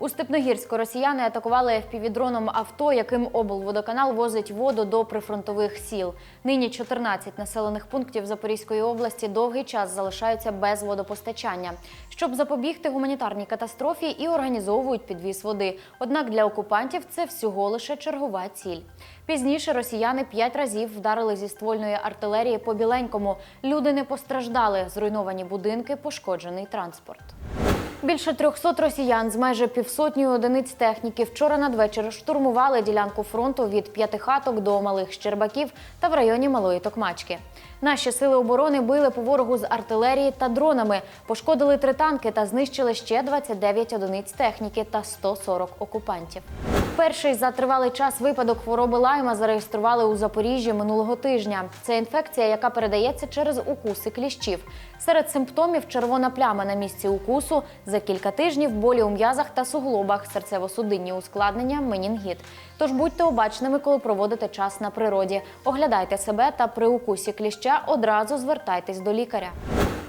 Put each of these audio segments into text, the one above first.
У Степногірську росіяни атакували FPV-дроном авто, яким облводоканал возить воду до прифронтових сіл. Нині 14 населених пунктів Запорізької області довгий час залишаються без водопостачання. Щоб запобігти гуманітарній катастрофі і організовують підвіз води. Однак для окупантів це всього лише чергова ціль. Пізніше росіяни п'ять разів вдарили зі ствольної артилерії по біленькому. Люди не постраждали, зруйновані будинки, пошкоджений транспорт. Більше 300 росіян з майже півсотні одиниць техніки вчора надвечір штурмували ділянку фронту від п'ятихаток до малих Щербаків та в районі Малої Токмачки. Наші сили оборони били по ворогу з артилерії та дронами, пошкодили три танки та знищили ще 29 одиниць техніки та 140 окупантів. Перший за тривалий час випадок хвороби лайма зареєстрували у Запоріжжі минулого тижня. Це інфекція, яка передається через укуси кліщів. Серед симптомів червона пляма на місці укусу, за кілька тижнів болі у м'язах та суглобах, серцево-судинні ускладнення, менінгіт. Тож будьте обачними, коли проводите час на природі. Оглядайте себе та при укусі кліща одразу звертайтесь до лікаря.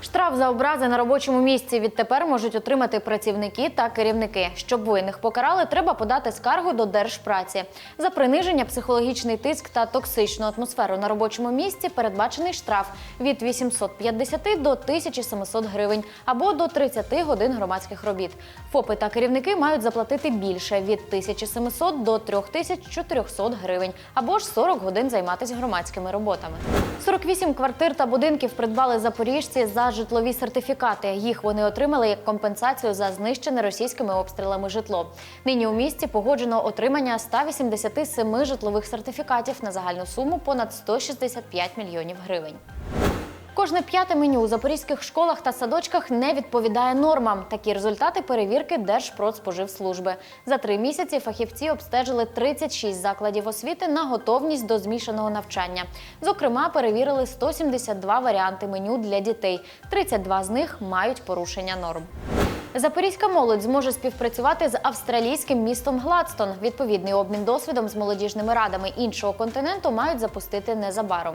Штраф за образи на робочому місці відтепер можуть отримати працівники та керівники. Щоб винних покарали, треба подати скаргу до Держпраці. За приниження, психологічний тиск та токсичну атмосферу на робочому місці передбачений штраф від 850 до 1700 гривень або до 30 годин громадських робіт. ФОПи та керівники мають заплатити більше від 1700 до 3400 гривень або ж 40 годин займатися громадськими роботами. 48 квартир та будинків придбали запоріжці за житлові сертифікати. Їх вони отримали як компенсацію за знищене російськими обстрілами житло. Нині у місті погоджено отримання 187 житлових сертифікатів на загальну суму понад 165 мільйонів гривень. Кожне п'яте меню у запорізьких школах та садочках не відповідає нормам. Такі результати перевірки Держпродспоживслужби. За три місяці фахівці обстежили 36 закладів освіти на готовність до змішаного навчання. Зокрема, перевірили 172 варіанти меню для дітей. 32 з них мають порушення норм. Запорізька молодь зможе співпрацювати з австралійським містом Гладстон. Відповідний обмін досвідом з молодіжними радами іншого континенту мають запустити незабаром.